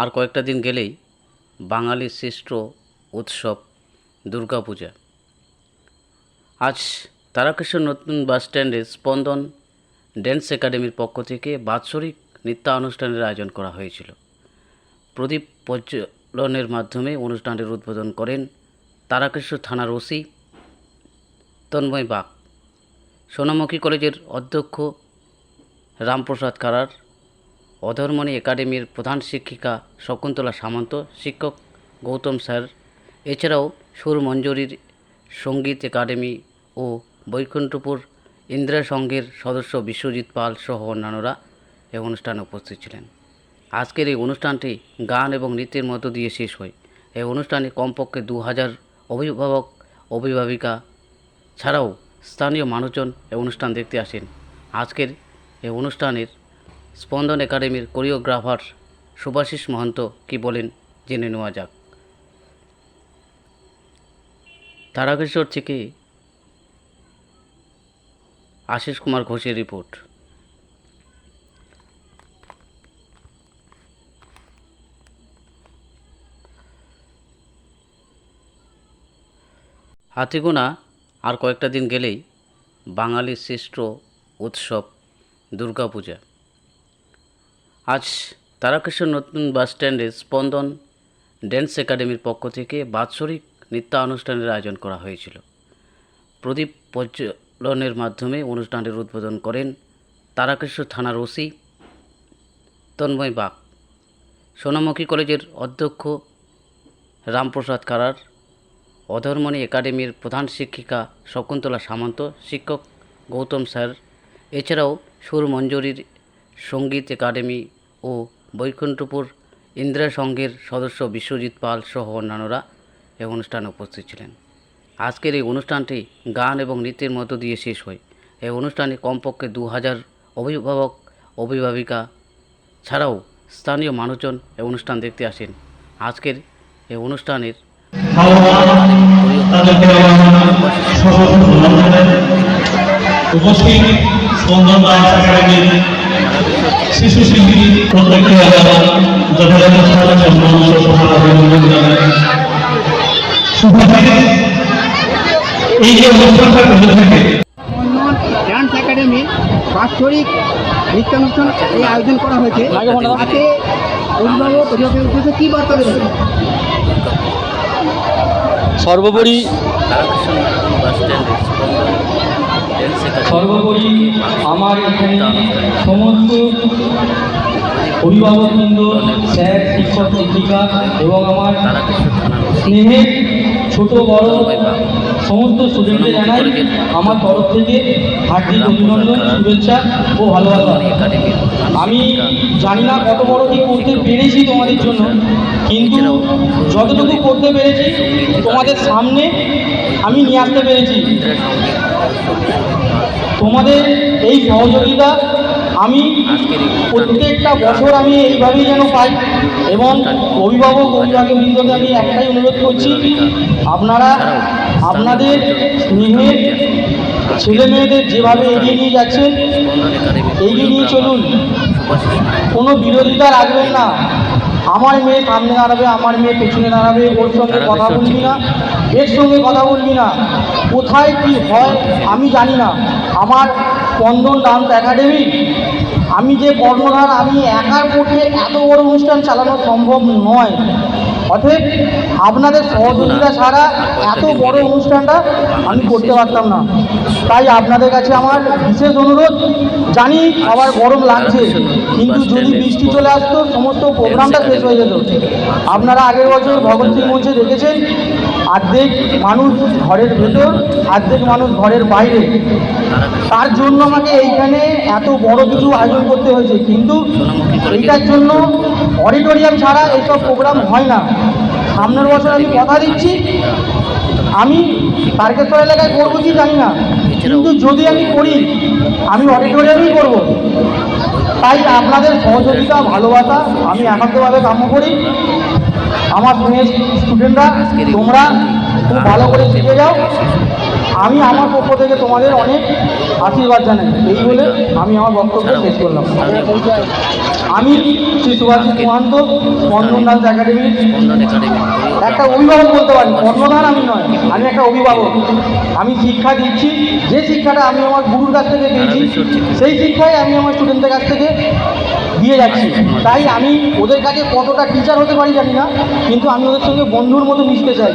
আর কয়েকটা দিন গেলেই বাঙালির শ্রেষ্ঠ উৎসব দুর্গাপূজা। আজ তারকেশ্বর নতুন বাস স্ট্যান্ডে স্পন্দন ড্যান্স একাডেমির পক্ষ থেকে বাৎসরিক নৃত্যানুষ্ঠানের আয়োজন করা হয়েছিল। প্রদীপ প্রজ্বলনের মাধ্যমে অনুষ্ঠানটির উদ্বোধন করেন তারকেশ্বর থানার ওসি তন্ময় বাগ। সোনামুখী কলেজের অধ্যক্ষ রামপ্রসাদ কারার অধর্মণি একাডেমির প্রধান শিক্ষিকা শকুন্তলা সামন্ত, শিক্ষক গৌতম স্যার। এছাড়াও সুর মঞ্জুরির সংগীত একাডেমি ও বৈকুণ্ঠপুর ইন্দিরা সংঘের সদস্য বিশ্বজিৎ পাল সহ অন্যান্যরা এই অনুষ্ঠানে উপস্থিত ছিলেন। আজকের এই অনুষ্ঠানটি গান এবং নৃত্যের মধ্য দিয়ে শেষ হয়। এই অনুষ্ঠানে কমপক্ষে দু হাজার অভিভাবক, অভিভাবিকা ছাড়াও স্থানীয় মানুষজন এই অনুষ্ঠান দেখতে আসেন। আজকের এই অনুষ্ঠানের স্পন্দন একাডেমির কোরিওগ্রাফার সুভাশিস মহন্ত কি বলেন জেনে নেওয়া যাক। তারাকেশ্বর থেকে আশিস কুমার ঘোষের রিপোর্ট। হাতিগোনা আর কয়েকটা দিন গেলেই বাঙালির শ্রেষ্ঠ উৎসব দুর্গাপূজা। আজ তারকেশ্বর নতুন বাস স্ট্যান্ডে স্পন্দন ড্যান্স একাডেমির পক্ষ থেকে বাৎসরিক নৃত্যানুষ্ঠানের আয়োজন করা হয়েছিল। প্রদীপ প্রজ্বলনের মাধ্যমে অনুষ্ঠানটির উদ্বোধন করেন তারকেশ্বর থানার ওসি তন্ময় বাগ। সোনামুখী কলেজের অধ্যক্ষ রামপ্রসাদ কারার, অধর্মণি একাডেমির প্রধান শিক্ষিকা শকুন্তলা সামন্ত, শিক্ষক গৌতম স্যার, এছাড়াও সুর মঞ্জুরির সংগীত একাডেমি ও বৈকুণ্ঠপুর ইন্দিরা সংঘের সদস্য বিশ্বজিৎ পাল সহ অন্যান্যরা এই অনুষ্ঠানে উপস্থিত ছিলেন। আজকের এই অনুষ্ঠানটি গান এবং নৃত্যের মধ্য দিয়ে শেষ হয়। এই অনুষ্ঠানে কমপক্ষে দু হাজার অভিভাবক, অভিভাবিকা ছাড়াও স্থানীয় মানুষজন এই অনুষ্ঠান দেখতে আসেন। আজকের এই অনুষ্ঠানের উপস্থিত ডান্স একাডেমি বাৎসরিক নৃত্যানুষ্ঠান এই আয়োজন করা হয়েছে তাতে অভিভাবক অভিভাবকের উদ্দেশ্যে কী বার্তা দেবেন সর্বোপরি সর্বোপরি আমার এখানে সমস্ত অভিভাবকবৃন্দ স্যার, শিক্ষক, শিক্ষিকা এবং আমার স্নেহের ছোট, বড় সমস্ত স্টুডেন্টকে জানাই আমার তরফ থেকে হার্দিক অভিনন্দন, শুভেচ্ছা ও ভালোবাসা। আমি জানি না কত বড় কি করতে পেরেছি তোমাদের জন্য, কিন্তু যতটুকু করতে পেরেছি তোমাদের সামনে আমি নিয়ে আসতে পেরেছি। তোমাদের এই সহযোগিতা আমি প্রত্যেকটা বছর আমি এইভাবেই যেন পাই এবং অভিভাবক অভিভাবক বৃন্দকে আমি একটাই অনুরোধ করছি আপনারা আপনাদের স্নেহের ছেলে মেয়েদের যেভাবে এগিয়ে নিয়ে যাচ্ছেন এগিয়ে নিয়ে চলুন। কোনো বিরোধিতা রাখবেন না। আমার মেয়ে সামনে দাঁড়াবে আমার মেয়ে পেছনে দাঁড়াবে ওর সঙ্গে কথা বলবি না এর সঙ্গে কথা বলবি না। কোথায় কি হয় আমি জানি না। আমার স্পন্দন ডান্স একাডেমি। আমি যে কর্মধার, আমি একার পক্ষে এত বড় অনুষ্ঠান চালানো সম্ভব নয়। অতএব আপনাদের সহযোগিতা ছাড়া এত বড় অনুষ্ঠানটা আমি করতে পারতাম না। তাই আপনাদের কাছে আমার বিশেষ অনুরোধ, জানি আবার গরম লাগছে, কিন্তু যদি বৃষ্টি চলে আসতো, সমস্ত প্রোগ্রামটা শেষ হয়ে যেত। আপনারা আগের বছর ভগৎ সিং মঞ্চে দেখেছেন, অর্ধেক মানুষ ঘরের ভেতর, অর্ধেক মানুষ ঘরের বাইরে। তার জন্য আমাকে এইখানে এত বড় কিছু আয়োজন করতে হয়েছে। কিন্তু এইটার জন্য অডিটোরিয়াম ছাড়া এইসব প্রোগ্রাম হয় না। সামনের বছর আমি কথা দিচ্ছি। আমি তারকেশ্বর এলাকায় করব কি জানি না। কিন্তু যদি আমি করি, আমি অডিটোরিয়ামই করব। তাই আপনাদের সহযোগিতা, ভালোবাসা আমি একান্তভাবে কাম্য করি। আমার স্টুডেন্টরা তোমরা খুব ভালো করে শিখে যাও। আমি আমার পক্ষ থেকে তোমাদের অনেক আশীর্বাদ জানাই। এই বলে আমি আমার বক্তব্য শেষ করলাম। আমি শ্রী সুভাষিস মহান্ত স্পন্দন একাডেমি। একটা অভিভাবক বলতে পারি কর্ণধার আমি নয়, আমি একটা অভিভাবক। আমি শিক্ষা দিচ্ছি, যে শিক্ষাটা আমি আমার গুরুর কাছ থেকে পেয়েছি, সেই শিক্ষাই আমি আমার স্টুডেন্টদের কাছ থেকে দিয়ে যাচ্ছি। তাই আমি ওদের কাছে কতটা টিচার হতে পারি জানি না, কিন্তু আমি ওদের সঙ্গে বন্ধুর মতো মিশতে চাই।